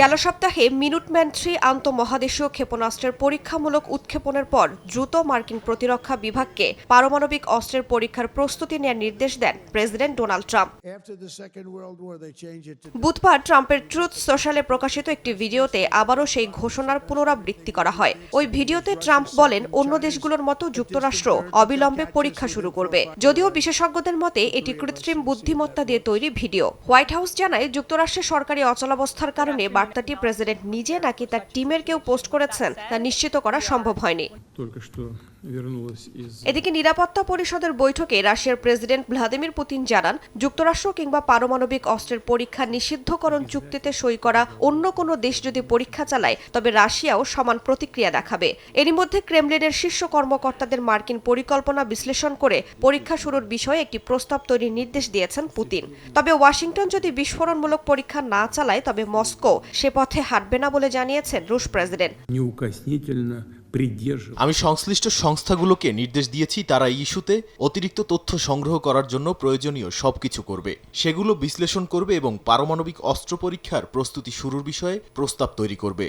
গেল সপ্তাহে মিনুটম্যান থ্রি আন্তঃমহাদেশীয় ক্ষেপণাস্ত্রের পরীক্ষামূলক উৎক্ষেপণের পর দ্রুত মার্কিন প্রতিরক্ষা বিভাগকে পারমাণবিক অস্ত্রের পরীক্ষার প্রস্তুতি নেওয়ার নির্দেশ দেন প্রেসিডেন্ট ডোনাল্ড ট্রাম্প। বুধবার ট্রাম্পের ট্রুথ সোশ্যালে প্রকাশিত একটি ভিডিওতে আবারও সেই ঘোষণার পুনরাবৃত্তি করা হয়। ওই ভিডিওতে ট্রাম্প বলেন অন্য দেশগুলোর মতো যুক্তরাষ্ট্র অবিলম্বে পরীক্ষা শুরু করবে। যদিও বিশেষজ্ঞদের মতে এটি কৃত্রিম বুদ্ধিমত্তা দিয়ে তৈরি ভিডিও। হোয়াইট হাউস জানায় যুক্তরাষ্ট্রের সরকারি অচলাবস্থার কারণে বার্তাটি প্রেসিডেন্ট নিজে নাকি তার টিমের কেউ পোস্ট করেছেন তা নিশ্চিত করা সম্ভব হয়নি। এদিকে নিরাপত্তা পরিষদের বৈঠকে রাশিয়ার প্রেসিডেন্ট ভ্লাদিমির পুতিন জানান যুক্তরাষ্ট্র কিংবা পারমাণবিক অস্ত্রের পরীক্ষা নিষিদ্ধকরণ চুক্তিতে সই করা অন্য কোনো দেশ যদি পরীক্ষা চালায় তবে রাশিয়াও সমান প্রতিক্রিয়া দেখাবে। এরই মধ্যে ক্রেমলিনের শীর্ষ কর্মকর্তাদের মার্কিন পরিকল্পনা বিশ্লেষণ করে পরীক্ষা শুরুর বিষয়ে একটি প্রস্তাব তৈরির নির্দেশ দিয়েছেন পুতিন। তবে ওয়াশিংটন যদি যদি বিস্ফোরণমূলক পরীক্ষা না চালায় তবে মস্কো সে পথে হাঁটবে না বলে জানিয়েছেন রুশ প্রেসিডেন্ট। আমি সংশ্লিষ্ট সংস্থাগুলোকে নির্দেশ দিয়েছি তারা ইস্যুতে অতিরিক্ত তথ্য সংগ্রহ করার জন্য প্রয়োজনীয় সবকিছু করবে। সেগুলো বিশ্লেষণ করবে এবং পারমাণবিক অস্ত্র পরীক্ষার প্রস্তুতি শুরুর বিষয়ে প্রস্তাব তৈরি করবে।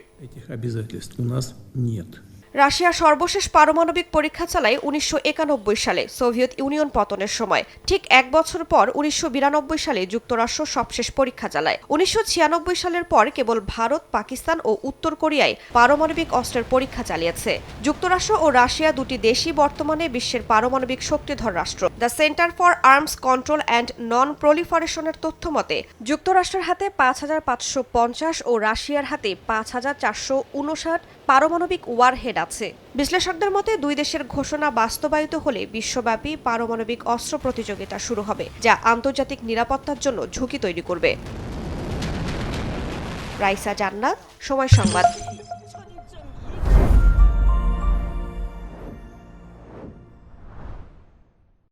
রাশিয়া সর্বশেষ পারমাণবিক পরীক্ষা চালায় উনিশশো একানব্বই সালে সোভিয়েত ইউনিয়ন পতনের সময়। ঠিক এক বছর পর উনিশশো বিরানব্বই সালে যুক্তরাষ্ট্র সবশেষ পরীক্ষা চালায়। উনিশশো ছিয়ানব্বই সালের পর কেবল ভারত, পাকিস্তান ও উত্তর কোরিয়ায় পারমাণবিক অস্ত্রের পরীক্ষা চালিয়েছে। যুক্তরাষ্ট্র ও রাশিয়া দুটি দেশই বর্তমানে বিশ্বের পারমাণবিক শক্তিধর রাষ্ট্র। The centre for arms control and non প্রলিফারেশনের তথ্য মতে, যুক্তরাষ্ট্রের হাতে পাঁচ হাজার পাঁচশো পঞ্চাশ ও রাশিয়ার হাতে পাঁচ হাজার চারশো উনষাট পারমাণবিক ওয়ারহেড আছে। বিশ্লেষকদের মতে, দুই দেশের ঘোষণা বাস্তবায়িত হলে বিশ্বব্যাপী পারমাণবিক অস্ত্র প্রতিযোগিতা শুরু হবে, যা আন্তর্জাতিক নিরাপত্তার জন্য ঝুঁকি তৈরি করবে। রাইসা জান্নাত, সময় সংবাদ।